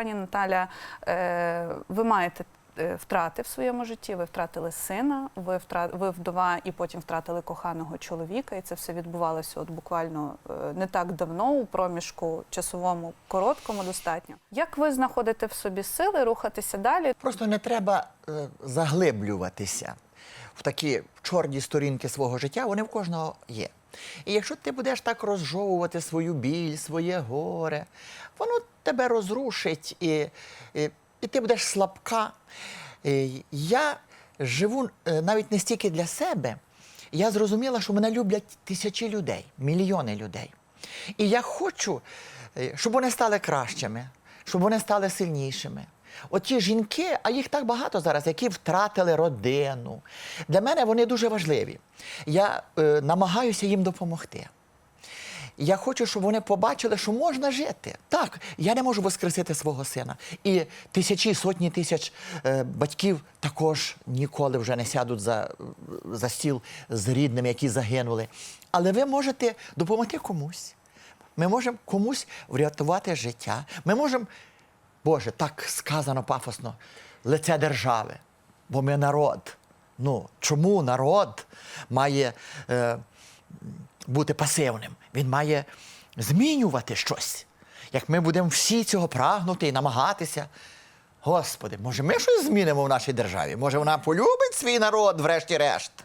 пані Наталя, е, ви маєте е, втрати в своєму житті. Ви втратили сина, ви втра- ви вдова і потім втратили коханого чоловіка. І це все відбувалося от буквально е, не так давно, у проміжку часовому короткому достатньо. Як ви знаходите в собі сили рухатися далі? Просто не треба заглиблюватися в такі чорні сторінки свого життя, вони в кожного є. І якщо ти будеш так розжовувати свою біль, своє горе, воно тебе розрушить і, і, і ти будеш слабка. Е, Я живу е, навіть не стільки для себе. Я зрозуміла, що мене люблять тисячі людей, мільйони людей. І я хочу, е, щоб вони стали кращими, щоб вони стали сильнішими. Оті жінки, а їх так багато зараз, які втратили родину. Для мене вони дуже важливі. Я е, намагаюся їм допомогти. Я хочу, щоб вони побачили, що можна жити. Так, я не можу воскресити свого сина. І тисячі, сотні тисяч е, батьків також ніколи вже не сядуть за, за стіл з рідними, які загинули. Але ви можете допомогти комусь. Ми можемо комусь врятувати життя. Ми можемо, Боже, так сказано пафосно, лице держави, бо ми народ. Ну, чому народ має. Е, бути пасивним. Він має змінювати щось. Як ми будемо всі цього прагнути і намагатися. Господи, може, ми щось змінимо в нашій державі? Може, вона полюбить свій народ, врешті-решт?